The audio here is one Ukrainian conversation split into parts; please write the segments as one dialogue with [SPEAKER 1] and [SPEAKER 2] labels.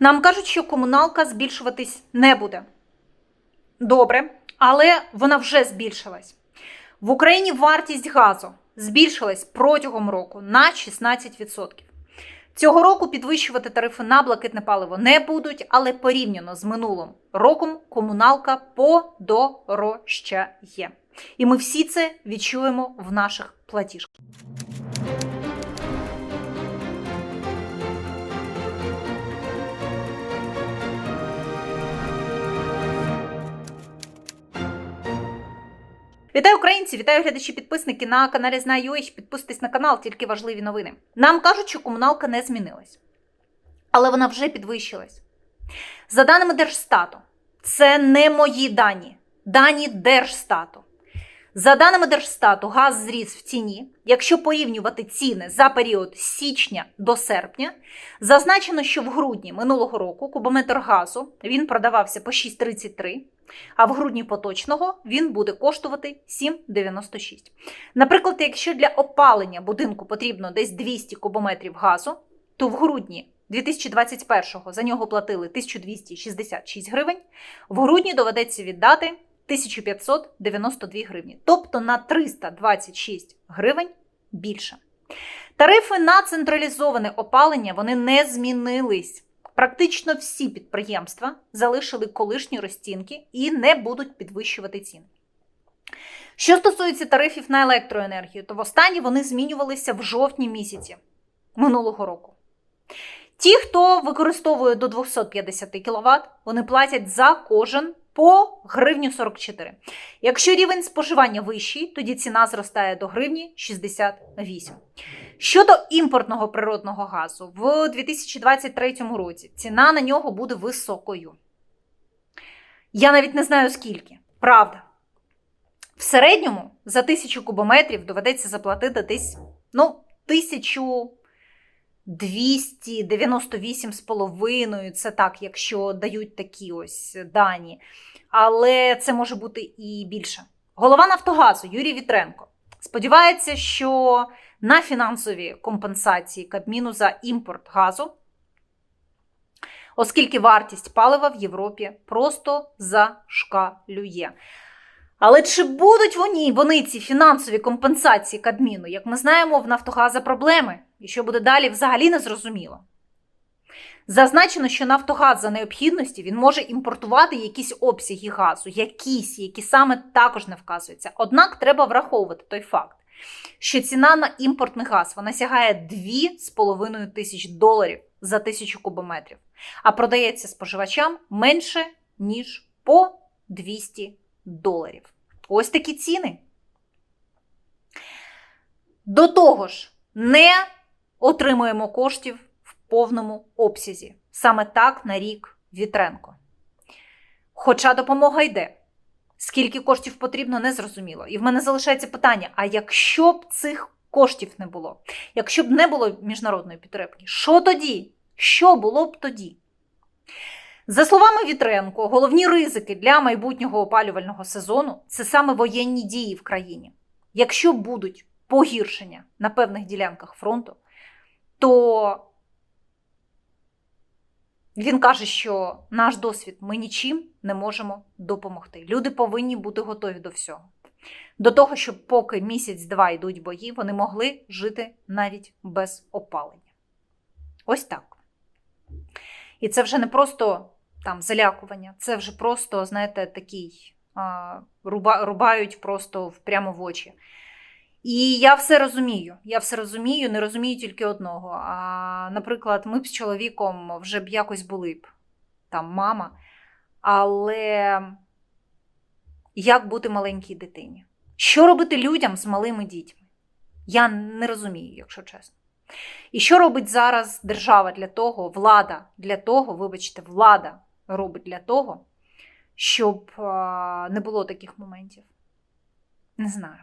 [SPEAKER 1] Нам кажуть, що комуналка збільшуватись не буде. Добре, але вона вже збільшилась. В Україні вартість газу збільшилась протягом року на 16%. Цього року підвищувати тарифи на блакитне паливо не будуть, але порівняно з минулим роком комуналка подорожчає. І ми всі це відчуємо в наших платіжках. Вітаю українці! Вітаю глядачі підписники на каналі Знаю.ua. Підписуйтесь на канал, тільки важливі новини. Нам кажуть, що комуналка не змінилась, але вона вже підвищилась. За даними Держстату, це не мої дані, дані Держстату. За даними Держстату, газ зріс в ціні. Якщо порівнювати ціни за період з січня до серпня, зазначено, що в грудні минулого року кубометр газу він продавався по 6,33, а в грудні поточного він буде коштувати 7,96. Наприклад, якщо для опалення будинку потрібно десь 200 кубометрів газу, то в грудні 2021-го за нього платили 1266 гривень, в грудні доведеться віддати 1592 гривні, тобто на 326 гривень більше. Тарифи на централізоване опалення вони не змінились. Практично всі підприємства залишили колишні розцінки і не будуть підвищувати ціни. Що стосується тарифів на електроенергію, то востаннє вони змінювалися в жовтні місяці минулого року. Ті, хто використовує до 250 кВт, вони платять за кожен по гривню 44. Якщо рівень споживання вищий, тоді ціна зростає до гривні 68. Щодо імпортного природного газу, в 2023 році ціна на нього буде високою. Я навіть не знаю скільки. Правда. В середньому за тисячу кубометрів доведеться заплатити десь ну, 1298,5. Це так, якщо дають такі ось дані. Але це може бути і більше. Голова Нафтогазу Юрій Вітренко сподівається, що на фінансові компенсації Кабміну за імпорт газу, оскільки вартість палива в Європі просто зашкалює. Але чи будуть вони, вони ці фінансові компенсації Кабміну? Як ми знаємо, в Нафтогаза проблеми, і що буде далі, взагалі не зрозуміло. Зазначено, що Нафтогаз за необхідності він може імпортувати якісь обсяги газу, якісь, які саме також не вказуються. Однак треба враховувати той факт, що ціна на імпортний газ вона сягає 2,5 тисяч доларів за тисячу кубометрів, а продається споживачам менше, ніж по 200 доларів. Ось такі ціни. До того ж, не отримуємо коштів в повному обсязі. Саме так на рік Вітренко. Хоча допомога йде. Скільки коштів потрібно, не зрозуміло. І в мене залишається питання: а якщо б цих коштів не було, якщо б не було міжнародної підтримки, що тоді? Що було б тоді? За словами Вітренко, головні ризики для майбутнього опалювального сезону це саме воєнні дії в країні. Якщо будуть погіршення на певних ділянках фронту, то він каже, що наш досвід ми нічим не можемо допомогти. Люди повинні бути готові до всього. До того, щоб поки місяць-два йдуть бої, вони могли жити навіть без опалення. Ось так. І це вже не просто там залякування, це вже просто, знаєте, такий руба, рубають просто прямо в очі. І я все розумію. Я все розумію, не розумію тільки одного. А, Наприклад, ми б з чоловіком вже б якось були б там мама. Але як бути маленькій дитині? Що робити людям з малими дітьми? Я не розумію, якщо чесно. І що робить зараз держава для того, влада для того, вибачте, влада робить для того, щоб не було таких моментів? Не знаю.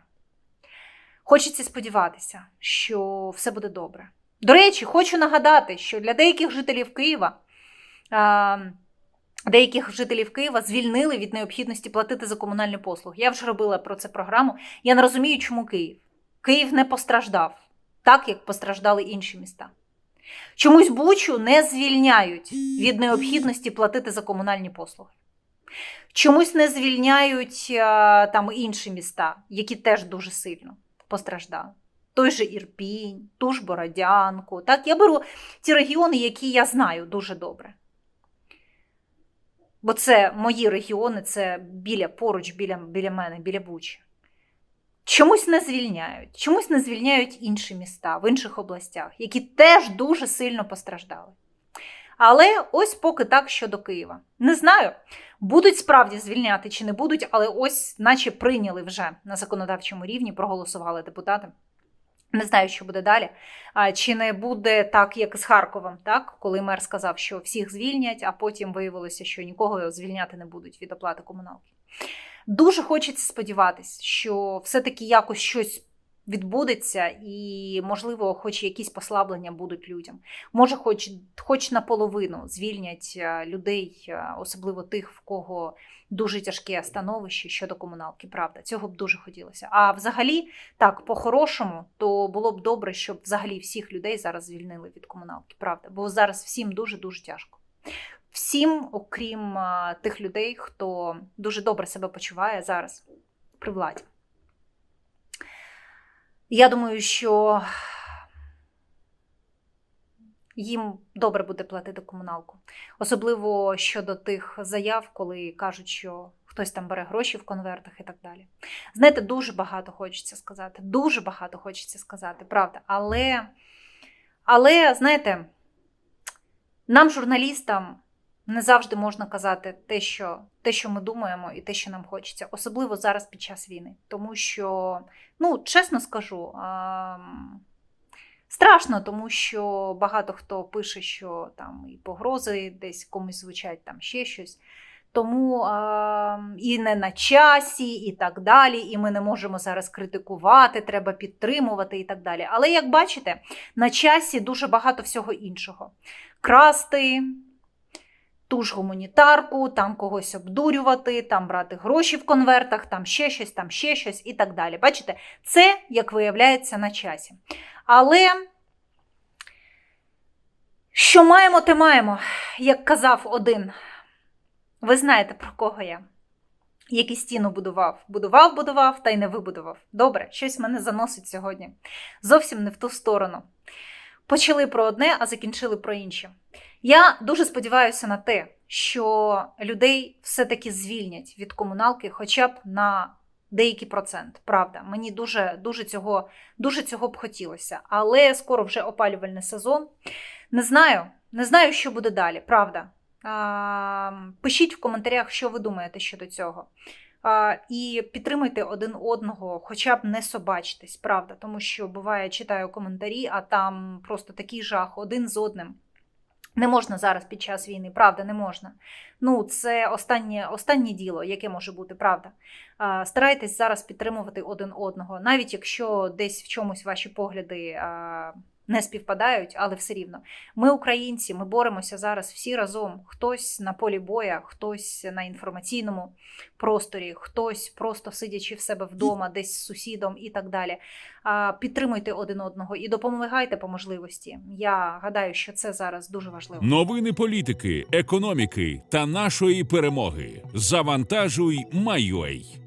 [SPEAKER 1] Хочеться сподіватися, що все буде добре. До речі, хочу нагадати, що для деяких жителів Києва. Деяких жителів Києва звільнили від необхідності платити за комунальні послуги. Я вже робила про це програму. Я не розумію, чому Київ. Київ не постраждав так, як постраждали інші міста. Чомусь Бучу не звільняють від необхідності платити за комунальні послуги. Чомусь не звільняють там інші міста, які теж дуже сильно постраждали. Той же Ірпінь, ту ж Бородянку. Так? Я беру ті регіони, які я знаю дуже добре. Бо це мої регіони, це біля поруч, біля, біля мене, біля Бучі. Чомусь не звільняють, чомусь не звільняють інші міста в інших областях, які теж дуже сильно постраждали. Але ось поки так щодо Києва. Не знаю, будуть справді звільняти чи не будуть, але ось, наче прийняли вже на законодавчому рівні, проголосували депутати. Не знаю, що буде далі. А, Чи не буде так, як з Харковом, так? коли мер сказав, що всіх звільнять, а потім виявилося, що нікого звільняти не будуть від оплати комуналки. Дуже хочеться сподіватися, що все-таки якось щось відбудеться, і, можливо, хоч якісь послаблення будуть людям. Може, хоч, хоч наполовину звільнять е, людей, е, особливо тих, в кого дуже тяжке становище щодо комуналки. Правда, цього б дуже хотілося. А взагалі, так, по-хорошому, то було б добре, щоб взагалі всіх людей зараз звільнили від комуналки. Правда, бо зараз всім дуже дуже тяжко. Всім, окрім а, тих людей, хто дуже добре себе почуває зараз при владі. Я думаю, що їм добре буде платити комуналку. Особливо щодо тих заяв, коли кажуть, що хтось там бере гроші в конвертах і так далі. Знаєте, дуже багато хочеться сказати. Дуже багато хочеться сказати, правда. Але, але знаєте, нам, журналістам, не завжди можна казати те що, те, що ми думаємо, і те, що нам хочеться, особливо зараз під час війни. Тому що, ну, чесно скажу, а, страшно, тому що багато хто пише, що там і погрози десь комусь звучать, там ще щось. Тому а, і не на часі, і так далі. І ми не можемо зараз критикувати, треба підтримувати і так далі. Але як бачите, на часі дуже багато всього іншого: красти, ту ж гуманітарку, там когось обдурювати, там брати гроші в конвертах, там ще щось, там ще щось і так далі. Бачите, це, як виявляється, на часі. Але що маємо, те маємо, як казав один. Ви знаєте, про кого я? Який стіну будував, будував, будував, та й не вибудував. Добре, щось мене заносить сьогодні. Зовсім не в ту сторону. Почали про одне, а закінчили про інше. Я дуже сподіваюся на те, що людей все-таки звільнять від комуналки, хоча б на деякий процент. Правда, мені дуже, дуже, цього, дуже цього б хотілося. Але скоро вже опалювальний сезон. Не знаю, не знаю, що буде далі, правда. Пишіть в коментарях, що ви думаєте щодо цього. І підтримуйте один одного, хоча б не собачтесь, правда, тому що буває, читаю коментарі, а там просто такий жах один з одним. Не можна зараз під час війни, правда, не можна. Ну, це останнє останнє діло, яке може бути, правда. Старайтесь зараз підтримувати один одного, навіть якщо десь в чомусь ваші погляди не співпадають, але все рівно. Ми, українці, ми боремося зараз всі разом. Хтось на полі боя, хтось на інформаційному просторі, хтось просто сидячи в себе вдома, десь з сусідом і так далі. Підтримуйте один одного і допомагайте по можливості. Я гадаю, що це зараз дуже важливо.
[SPEAKER 2] Новини політики, економіки та нашої перемоги. Завантажуй, Майой.